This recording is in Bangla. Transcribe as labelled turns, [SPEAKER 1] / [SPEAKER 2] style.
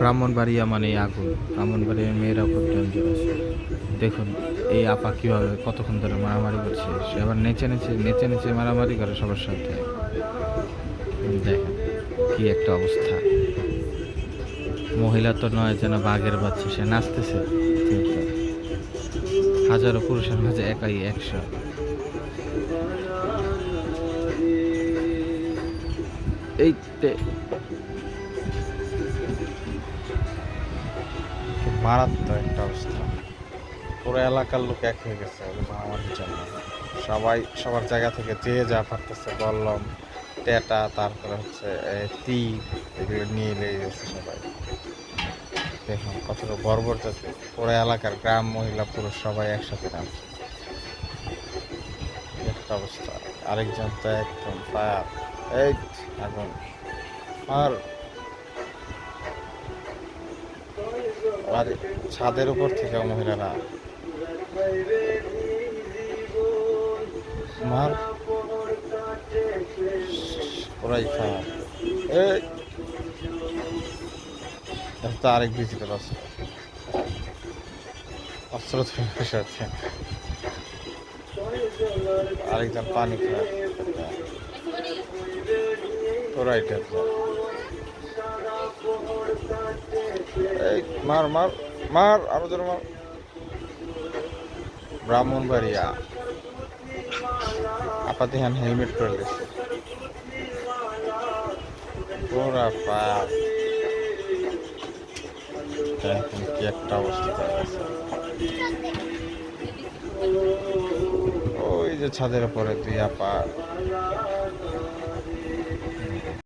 [SPEAKER 1] ব্রাহ্মণবাড়িয়া মানে আগুন। ব্রাহ্মণবাড়িয়ার মেয়েরা খুব ডেঞ্জারাস দেখুন, এই আপা কীভাবে কতক্ষণ ধরে মারামারি করছে। সে আবার নেচে নেচে নেচে নেচে মারামারি করে সবার সাথে। দেখেন কি একটা অবস্থা। মহিলা তো নয় যেন বাঘের বাচ্চা, সে নাচতেছে। হাজারো পুরুষের মাঝে একাই একশো। এই
[SPEAKER 2] মারাত্মক একটা অবস্থা। পুরো এলাকার লোক এক হয়ে গেছে মহামারীর জন্য। সবাই সবার জায়গা থেকে যে যা পারতেছে, বললাম, টেটা, তারপরে হচ্ছে তীর এগুলো নিয়ে লেগে গেছে সবাই। দেখুন, কতটা বর্বর যাতে পুরো এলাকার গ্রাম, মহিলা, পুরুষ সবাই একসাথে নামছে। একটা অবস্থা। আরেকজন তো একদম ফায়ার এই এখন আর আর ছাদের উপর থেকে মহিলারা মার এটা আরেক ডিজিটাল অস্ত্র বসে আছে। আরেকজন পানি খায়। পুরাই ডেঞ্জার মার মার মার, আরও জোরে মার। ব্রাহ্মণবাড়িয়া। আপাতে হ্যান হেলমেট পরে গেছে। ওরা হ্যাঁ, কি একটা অবস্থা ওই যে ছাদের উপরে তুই আপা।